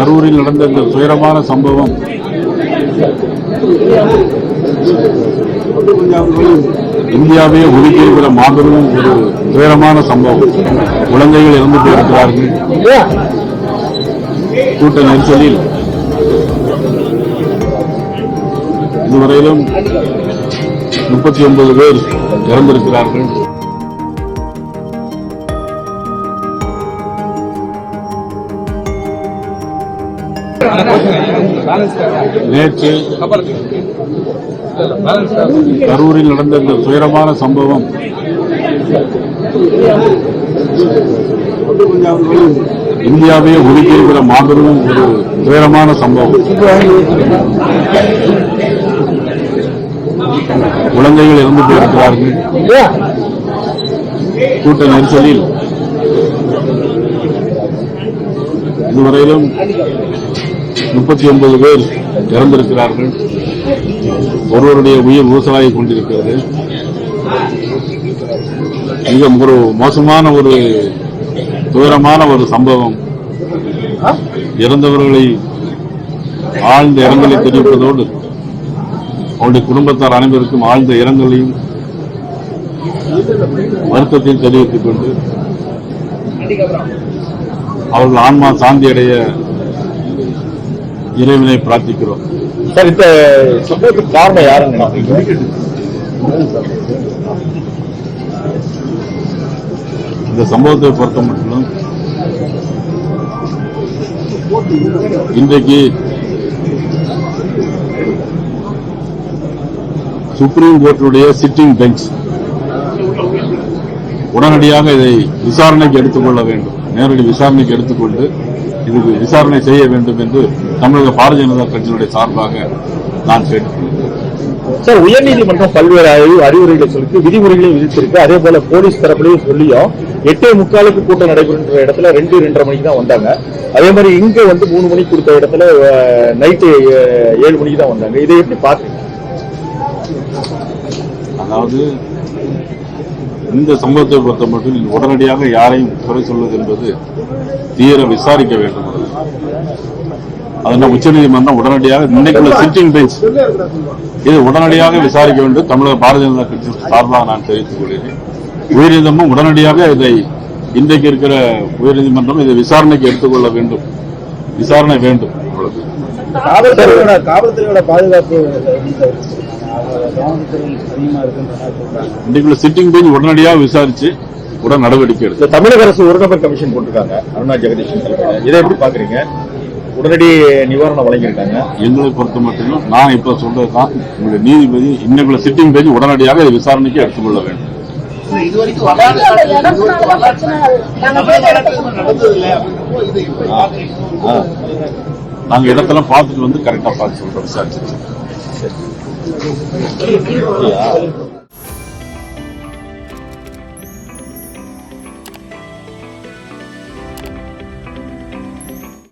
கரூரில் நடந்த இந்த துயரமான சம்பவம். இந்தியாவே ஒதுக்கியிருக்கிற மாபெரும் ஒரு துயரமான சம்பவம். குழந்தைகள் இறந்து போயிருக்கிறார்கள். கூட்ட நெரிசலில் இதுவரையிலும் முப்பத்தி ஒன்பது பேர் இறந்திருக்கிறார்கள். நேற்று கரூரில் நடந்த இந்த துயரமான சம்பவம். இந்தியாவே ஒதுக்கியிருக்கிற மாபெரும் ஒரு துயரமான சம்பவம். குழந்தைகள் இறந்து போயிருக்கிறார்கள். கூட்ட நெரிசலில். இதுவரையிலும் முப்பத்தி ஒன்பது பேர் இறந்திருக்கிறார்கள். ஒருவருடைய உயிர் ஊசலாகி கொண்டிருக்கிறது. மிக ஒரு மோசமான ஒரு துயரமான ஒரு சம்பவம். இறந்தவர்களை ஆழ்ந்த இரங்கலை தெரிவிப்பதோடு அவருடைய குடும்பத்தார் அனைவருக்கும் ஆழ்ந்த இரங்கலையும் வருத்தத்தையும் தெரிவித்துக் கொண்டு அவர்கள் ஆன்மா சாந்தி அடைய இறைவனை பிரார்த்திக்கிறோம். சார் இந்த சம்பவத்துக்கு காரணம் யாருன்னு இந்த சம்பவத்தை பொறுத்த மட்டும் இன்றைக்கு சுப்ரீம் கோர்ட்டுடைய சிட்டிங் பெஞ்ச் உடனடியாக இதை விசாரணைக்கு எடுத்துக்கொள்ள வேண்டும். நேரடி விசாரணைக்கு எடுத்துக்கொண்டு இதுக்கு விசாரணை செய்ய வேண்டும் என்று தமிழக பாரதிய ஜனதா கட்சியினுடைய சார்பாக நான் கேட்டுக்கொள்கிறேன். சார் உயர்நீதிமன்றம் பல்வேறு அறிவு- அறிவுரைகளை சொல்லி விதிமுறைகளையும் விதிச்சிருக்கு அதே போல போலீஸ் தரப்புலையும் சொல்லியும் எட்டே முக்காலுக்கு கூட்டம் நடைபெறுன்ற இடத்துல ரெண்டு ரெண்டரை மணிக்கு தான் வந்தாங்க. அதே மாதிரி இங்க வந்து மூணு மணிக்கு கொடுத்த இடத்துல நைட்டு ஏழு மணிக்கு தான் வந்தாங்க. இதை எப்படி பாக்குறீங்க அதாவது இந்த சம்பவத்தை பொறுத்த மட்டும் உடனடியாக யாரையும் குறை சொல்வது என்பது தீர விசாரிக்க வேண்டும். அதனால் உச்சநீதிமன்றம் உடனடியாக இன்னைக்குள்ள சிட்டிங் பெஞ்ச் இது உடனடியாக விசாரிக்க வேண்டும். தமிழக பாரதிய ஜனதா கட்சி சார்பாக நான் தெரிவித்துக் கொள்கிறேன். உயர்நீதிமன்றம் உடனடியாக இதை இன்றைக்கு இருக்கிற உயர்நீதிமன்றம் இதை விசாரணைக்கு எடுத்துக்கொள்ள வேண்டும். விசாரணை வேண்டும். அவ்வளவு காவல்துறையோட பாதுகாப்பு இன்றைக்குள்ள சிட்டிங் பெஞ்ச் உடனடியாக விசாரிச்சு உடன் நடவடிக்கை இந்த தமிழக அரசு ஒரு நபர் கமிஷன் போட்டிருக்காங்க. அருணா ஜெகதீஷன் தலைமையில இதை எப்படி பாக்குறீங்க? உடனடி நிவாரணம் வழங்கியிருக்காங்க. எங்களை பொறுத்த மட்டும் நான் இப்ப சொல்றதுதான் உங்களுடைய நீதிபதி இன்னைக்குள்ள சிட்டிங் பேஜ் உடனடியாக இதை விசாரணைக்கு எடுத்துக்கொள்ள வேண்டும். நாங்க இடத்தெல்லாம் பார்த்துட்டு வந்து கரெக்டா பார்த்து சொல்றோம் விசாரிச்சு Yeah.